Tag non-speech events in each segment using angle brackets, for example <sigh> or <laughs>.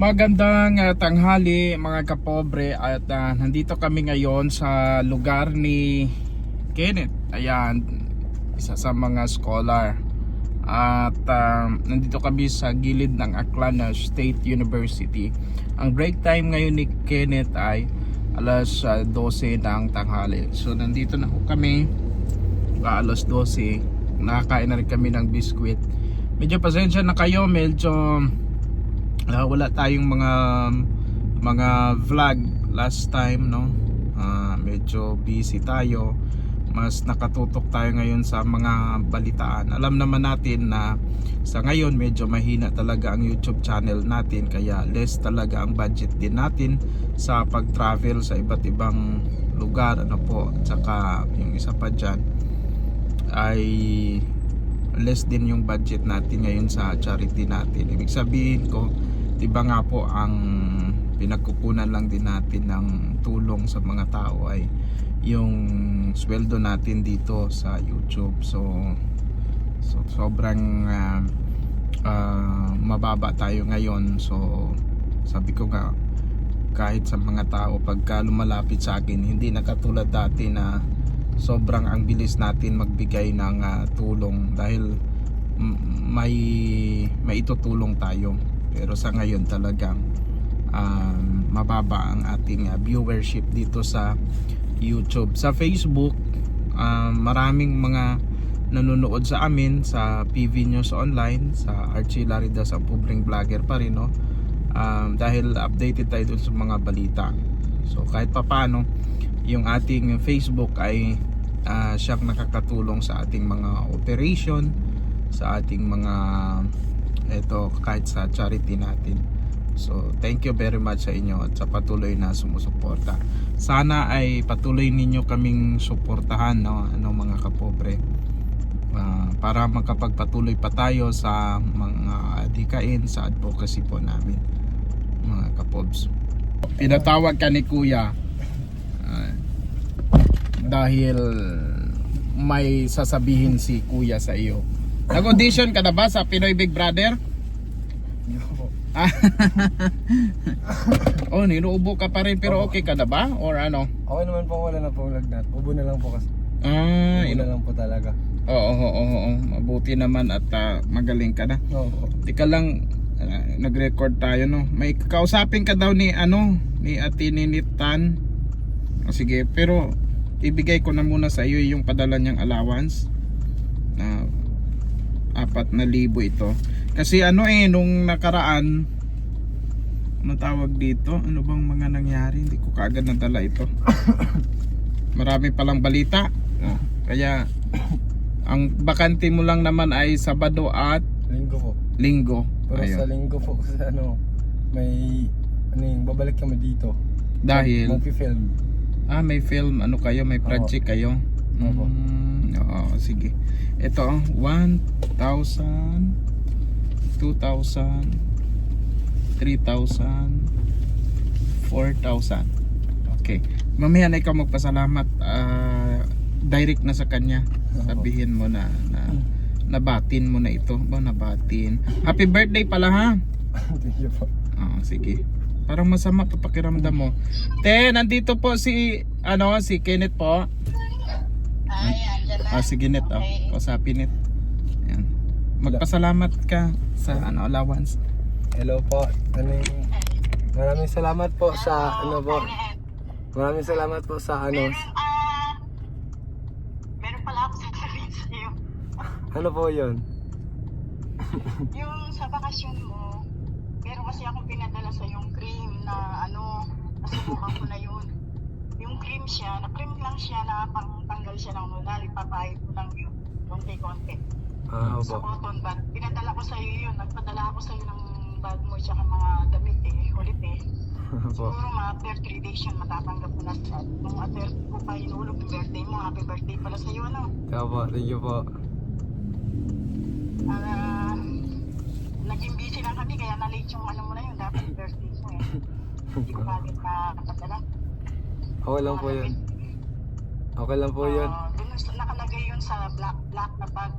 Magandang ah, tanghali mga kapobre at ah, nandito kami ngayon sa lugar ni Kenneth. Ayan, isa sa mga scholar. At ah, nandito kami sa gilid ng Aklana State University. Ang break time ngayon ni Kenneth ay alas ah, 12 ng tanghali. So nandito na ho kami ah, alas 12. Nakakain na rin kami ng biskwit. Medyo pasensya na kayo, medyo Ah, wala tayong mga mga vlog last time no? Ah, medyo busy tayo. Mas nakatutok tayo ngayon sa mga balitaan. Alam naman natin na sa ngayon medyo mahina talaga ang YouTube channel natin. Kaya less talaga ang budget din natin sa pag-travel sa iba't ibang lugar ano po at saka yung isa pa dyan ay less din yung budget natin ngayon sa charity natin. Ibig sabihin ko Diba nga po ang pinagkukunan lang din natin ng tulong sa mga tao ay yung sweldo natin dito sa YouTube. So, so sobrang ah, ah, mababa tayo ngayon. So, sabi ko nga kahit sa mga tao pagka lumalapit sa akin hindi na katulad dati na sobrang ang bilis natin magbigay ng ah, tulong dahil may may itutulong tayo pero sa ngayon talagang um, mababa ang ating uh, viewership dito sa YouTube. Sa Facebook, um, maraming mga nanonood sa amin sa PV News Online, sa Archie Laridas ang pobreng vlogger pa rin, no? Um, dahil updated tayo dun sa mga balita. So kahit papano, yung ating Facebook ay uh, siyang nakakatulong sa ating mga operation, sa ating mga ito kahit sa charity natin. So thank you very much sa inyo at sa patuloy na sumusuporta. Sana ay patuloy ninyo kaming suportahan no? Ano mga kapobre? Ah, para makapagpatuloy pa tayo sa mga adikain sa advocacy po namin mga kapobs. Pinatawag ka ni kuya ah, dahil may sasabihin si kuya sa iyo Nag-audition ka na ba sa Pinoy Big Brother? Ah. <laughs> oh, niluubo ka pa rin pero okay ka na ba? Or ano? Okay naman po, wala na pong lagnat. Ubo na lang po kasi. Ah, Ubo ino. na lang po talaga. Oo, oo, oo, oo. Mabuti naman at ah, magaling ka na. Oo. Tika lang, ah, nag-record tayo no. May kausapin ka daw ni ano, ni Ate Ninitan. O sige, pero ibigay ko na muna sa iyo yung padala niyang allowance na apat na libo ito. Kasi ano eh, nung nakaraan, ano tawag dito? Ano bang mga nangyari? Hindi ko kaagad nadala ito. <coughs> Marami palang balita. Oh, kaya, <coughs> ang bakante mo lang naman ay Sabado at Linggo po. Linggo. Pero sa Ayun. linggo po <laughs> kasi ano, may, ano yung, babalik kami dito. Dahil, Mag-film. ah, may film, ano kayo, may project kayo. Opo. Mm, oo, sige. Ito, 1,000, 2,000, 3,000, 4,000. Okay. Mamaya na ikaw magpasalamat. ah, direct na sa kanya. Sabihin mo na, na nabatin mo na ito. Ba, nabatin. Happy birthday pala ha. <laughs> Thank you po. Oo, sige. Parang masama pa pakiramdam mo. Te, nandito po si ano, si Kenneth po. Ay, andyan na. Ah, si Kenneth, oh. Okay. Kausapin it. Yan. Magpasalamat ka sa ano allowance. Hello po. Ano yung, maraming salamat po sa, ano po. Maraming salamat po sa, ano, Meron, ah, meron pala ako sasabihin sa iyo. ano po yun? <laughs> Yung sa bakasyon mo, meron kasi akong pinadala sa yung cream na ano, nasubukan ko na yun. Yung cream siya, na cream lang siya na pang siya ng nunal, ipapahid mo ng konti-konti. Ah, Sa opo. cotton bud. Pinadala ko sa iyo yun. Nagpadala ako sa iyo ng bag mo tsaka mga damit eh, ulit eh. <laughs> Opo. Siguro mga after 3 days yun, matatanggap mo na sa nung after ko pa hinulog yung birthday mo. Happy birthday pala sa iyo, ano? Opo, thank you po. Ah, naging busy lang kami, kaya na-late yung ano mo na yun. Dapat birthday mo eh. <laughs> Hindi ko kagad na kapadala. Okay lang po yun. Okay lang po yun. Ah, dun nakalagay yun sa black black na bag.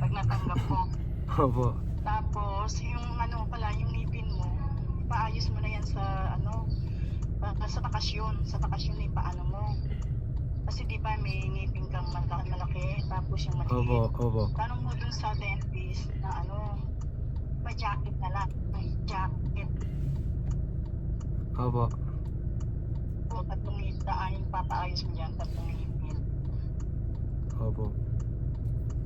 Pag natanggap ko. <laughs> Opo. Tapos, yung ano pala, yung ngipin mo, ipaayos mo na yan sa ano, sa bakasyon. Sa bakasyon ay paano mo. Kasi di ba may ngipin kang malaki, malaki tapos yung maliit. Opo, opo. Tanong mo dun sa dentist na ano, pa-jacket na lang. May jacket. Opo. Tatlong ngipin, ay papaayos mo yan, tatlong ngipin. Opo.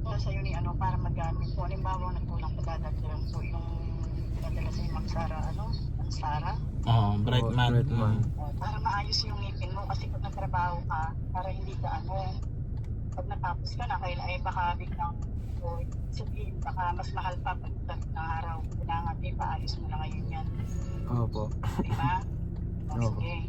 Para sa'yo ni ano, para magamit po. Halimbawa, nagkulang pa dadagdagan po yung pinadala sa'yo, Ma'am Sara, ano? Ma'am Sara. Oh, bright man. bright man. O, para maayos yung ngipin mo kasi pag nagtrabaho ka, para hindi ka ano, pag natapos ka na, kaya ay baka biglang o sabihin, baka mas mahal pa pag ng araw. Kailangan din paayos mo na ngayon yan. Opo. Di ba? <laughs> O, Opo. sige.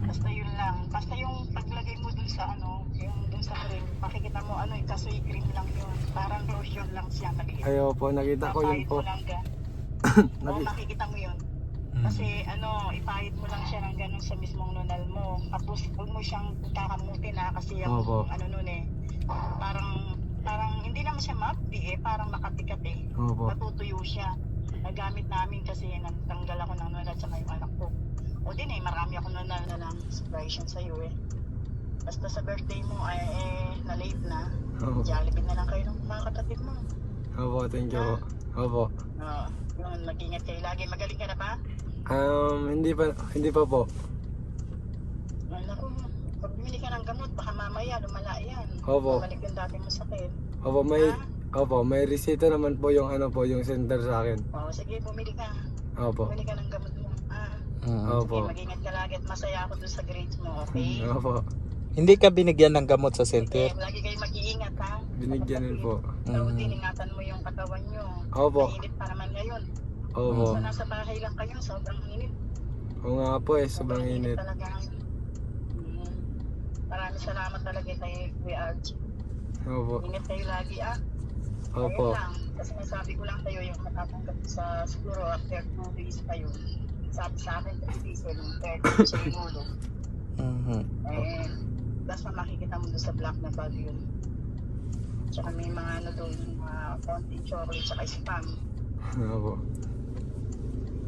Basta yun lang. Basta yung paglagay mo dun sa ano, yung dun sa cream, makikita mo ano, eh, kaso yung cream lang yun. Parang lotion lang siya maliit. Ayo po, nakita ko yun Papahid po. mo lang gan. <coughs> Oo, Naki- makikita mo yun. Mm. Kasi ano, ipahid mo lang siya ng ganun sa mismong nunal mo. Tapos huwag mo siyang kakamutin ha kasi yung Opo. ano nun eh. Parang parang hindi naman siya mapdi eh, parang makapikat eh. Opo. Matutuyo siya. Nagamit namin kasi natanggal ako ng nunal at saka yung anak ko. O din eh, marami ako nunal na lang inspiration sa iyo eh. Basta sa birthday mo ay eh, na late na. Opo. Jollibee na lang kayo ng mga kapatid mo. Opo, thank you po. Opo. Oo. yun, mag-ingat kayo lagi. Magaling ka na ba? Um, hindi pa, hindi pa po. Ay, naku, pag bumili ka ng gamot, baka mamaya lumala yan. Opo. Bumalik yung dati mo sakit. Opo, may, Ha? opo, may resita naman po yung ano po, yung center sa akin. Oo, sige, bumili ka. Opo. Bumili ka ng gamot mo. Ah, Mm. Opo. sige, mag-ingat ka lagi at masaya ako dun sa grades mo, okay? Opo. Hindi ka binigyan ng gamot sa center? Sige, lagi kayo mag-iingat ha. Binigyan din po. Ikaw Mm. ingatan mo yung katawan nyo. Opo. Mainit pa naman ngayon. Opo. Sa nasa bahay lang kayo, sobrang init. Oo nga po eh, sobrang init. talaga. Mm. Maraming salamat talaga kay Kuya Archie. Opo. Ingat kayo lagi ah. Opo. Ayun lang. Kasi nasabi ko lang kayo yung matatanggap sa siguro after 2 days kayo. Sabi sa akin 3 days yung 30 sa Inulo. Mhm. Eh, basta makikita mo doon sa black na bag yun. Tsaka may mga ano doon, mga konting chocolate tsaka spam. Opo.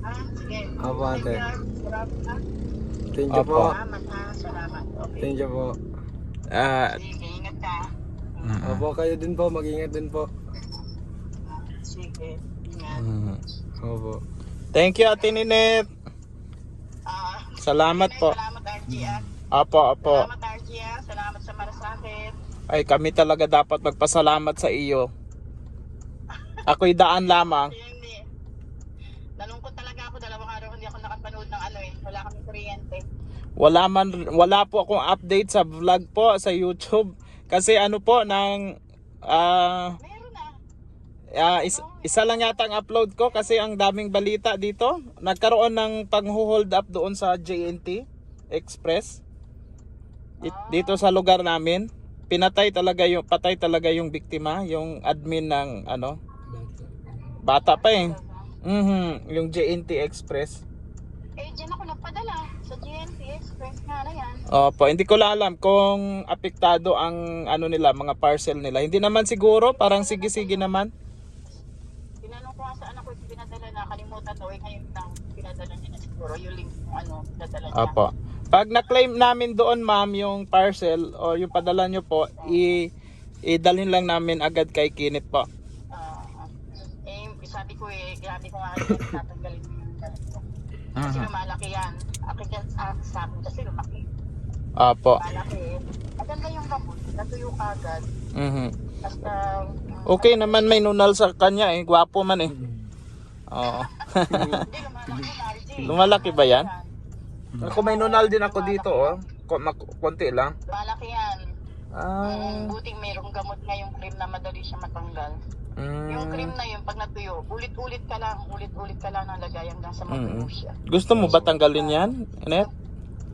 Ah, sige. Opo, ate. Thank you, ah. Salamat ha. Thank you Opo. po. Salamat ha. Salamat. Okay. Thank you po. Ah, Sige, ingat ka. mm. Opo, kayo din po, mag-ingat din po. Sige, ingat. Mhm. Opo. Thank you, Ate Ninette. Ah, Salamat po. Salamat, Archie. ah. Apo, apo. Salamat, Archie. ah. Salamat sa malasakit. Ay, kami talaga dapat magpasalamat sa iyo. Ako'y daan lamang. Hindi. Nalungkot talaga ako. Dalawang araw hindi ako nakapanood ng ano eh. Wala kaming kuryente. Wala man wala po akong update sa vlog po sa YouTube kasi ano po nang ah Meron ah, is- isa lang yata ang upload ko kasi ang daming balita dito. Nagkaroon ng pang-hold up doon sa JNT Express. Di- Dito sa lugar namin. Pinatay talaga yung patay talaga yung biktima, yung admin ng ano. Bata pa eh. Mhm, yung JNT Express. Eh, dyan ako nagpadala. Sa GNT Express nga na yan. Opo, hindi ko lang alam kung apektado ang ano nila, mga parcel nila. Hindi naman siguro, parang sige-sige naman. Nga sa anak ko yung pinadala na. Kalimutan daw. Eh, ngayon lang pinadala niya na siguro. Yung link kung ano, pinadala niya. Opo. Pag na-claim namin doon, ma'am, yung parcel o yung padala nyo po, i idalhin lang namin agad kay Kinit po. Ah, eh, sabi ko eh, grabe ko nga rin tatanggalin mo yung galit ko. Kasi lumalaki yan. Akin yan sa, sa akin kasi lumaki. Opo. Malaki eh. Maganda yung gamot. Natuyo ka agad. Mhm. Basta, Okay naman may nunal sa kanya eh, gwapo man eh. Oo. hindi <laughs> lumalaki ba yan? Ako may nunal din ako dito oh. Ko- mak- Konti lang. Lumalaki yan. Ah. Mm, buting mayroong gamot na yung cream na madali siya matanggal. Yung Mm. cream na yun, pag natuyo, ulit-ulit ka lang, ulit-ulit ka lang ng lagay hanggang sa matuyo siya. Gusto mo ba tanggalin yan? Inet?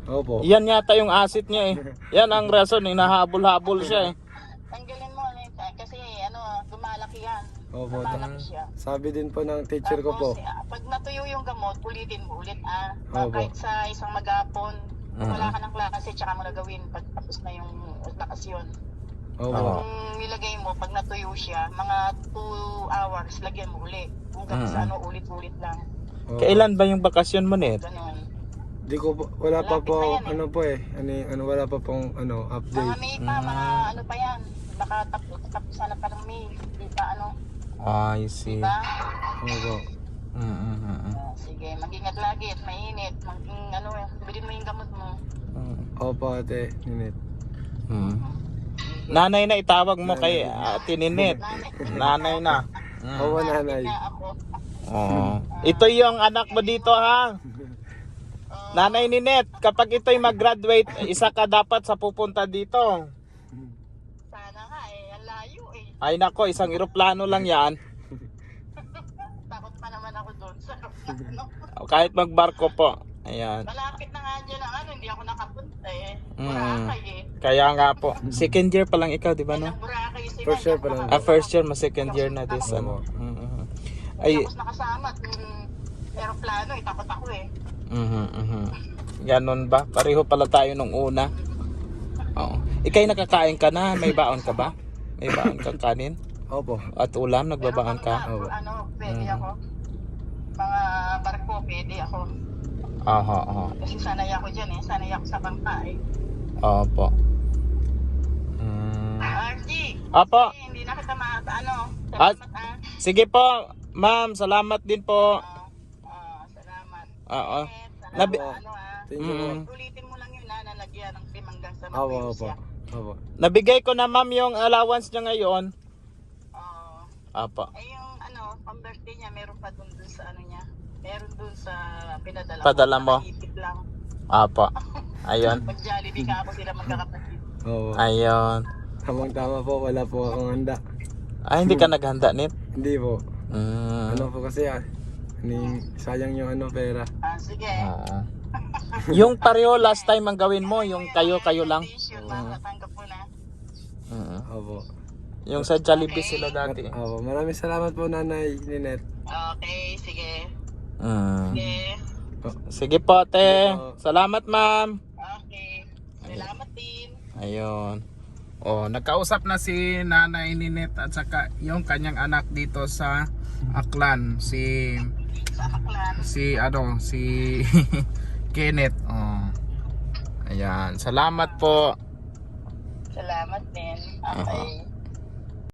Opo. Yan yata yung acid niya eh. <laughs> Yan ang rason, hinahabol-habol siya eh. Tanggalin mo, ano yun, kasi ano, lumalaki yan. Opo. Lumalaki siya. Sabi din po ng teacher ko po. Tapos, ah, pag natuyo yung gamot, ulitin mo ulit ah. Opo. Kahit sa isang maghapon, Mm. wala ka ng klase, tsaka mo na gawin pag tapos na yung bakasyon. Opo. Kung nilagay mo, pag natuyo siya, mga 2 hours, lagyan mo uli. Hanggang sa Mm. ano, ulit-ulit lang. Oo. Kailan ba yung bakasyon mo, Net? Ganun. Di ko po, wala pa Malapit po, na yan eh. ano po eh, ano, ano wala pa pong ano, Mga update. May pa, mga ano pa yan. Baka tapos, tapos na pa ng May. Di ba ano? I see. Diba? Opo. Mm, mm, mm, mm. Ah, sige, mag-ingat lagi at mainit. Maging ano, bilhin mo yung gamot mo. Mm. Opo ate, ninit. Mm. Nanay na itawag mo kay Ate Ninit. Nanay na. Mm. Opo nanay. Ako. Oo. Ito yung anak mo dito ha. <laughs> Nanay Ninit, kapag ito'y mag-graduate, isa ka dapat sa pupunta dito. Sana nga eh, ang layo eh. Ay nako, isang eroplano lang yan. <laughs> Takot pa naman ako doon sa ano. Kahit magbarko po. Ayan. Malapit na nga dyan ang ano, hindi ako nakapunta eh. Mm. Boracay eh. Kaya nga po. Second year pa lang ikaw, di ba no? Boracay sila. First year pa lang. Ah, first year, mas second year na this. Ano. Mhm. Ay, Tapos nakasama at mm, aeroplano eh, takot ako eh. Mhm, mhm. Ganon ba? Pareho pala tayo nung una. Oo. Ikay nakakain ka na? May baon ka ba? May baon ka kanin? Opo. At ulam, nagbabaon ka? Oo. ano, pwede Mm. ako. Mga barko, pwede ako. Aha, aha. Kasi sanay ako dyan eh, sanay ako sa bangka eh. Opo. Mm. Apo, eh, hindi na kita ma... Ano, ah. sige po. Ma'am, salamat din po. Salamat. Oo. Eh, salamat, Nabi- ano ah. Thank you. Mm. Ulitin mo lang yun na nalagyan ng cream hanggang sa Opo, matuyo opo. siya. Opo. Nabigay ko na ma'am yung allowance niya ngayon. Oo. Apo. eh yung ano, pang birthday niya, meron pa dun, dun sa ano niya. Meron dun sa pinadala Padala mo? Nakaipit lang. Apo. <laughs> Ayun. Pag Jollibee ka ako sila magkakapatid. Opo. Ayun. Tamang tama po, wala po akong handa. Ay, hindi ka naghanda, Nip? Hindi po. Mm. Ano po kasi ah, ni sayang yung ano pera. Ah, sige. Oo. yung pareho last time ang gawin mo, yung kayo-kayo lang. Tissue, matatanggap mo na. Mm. Opo. Yung sa Jollibee sila dati. Opo. Maraming salamat po nanay Ninette. Okay, sige. Mm. Sige. Sige po, ate. Salamat, ma'am. Okay. Salamat din. Ayun. Oh, nagkausap na si Nanay Ninit at saka yung kanyang anak dito sa Aklan, si Sa Aklan. si ano, si <laughs> Kenneth. Oh. Ayan, salamat po. Salamat din. Okay.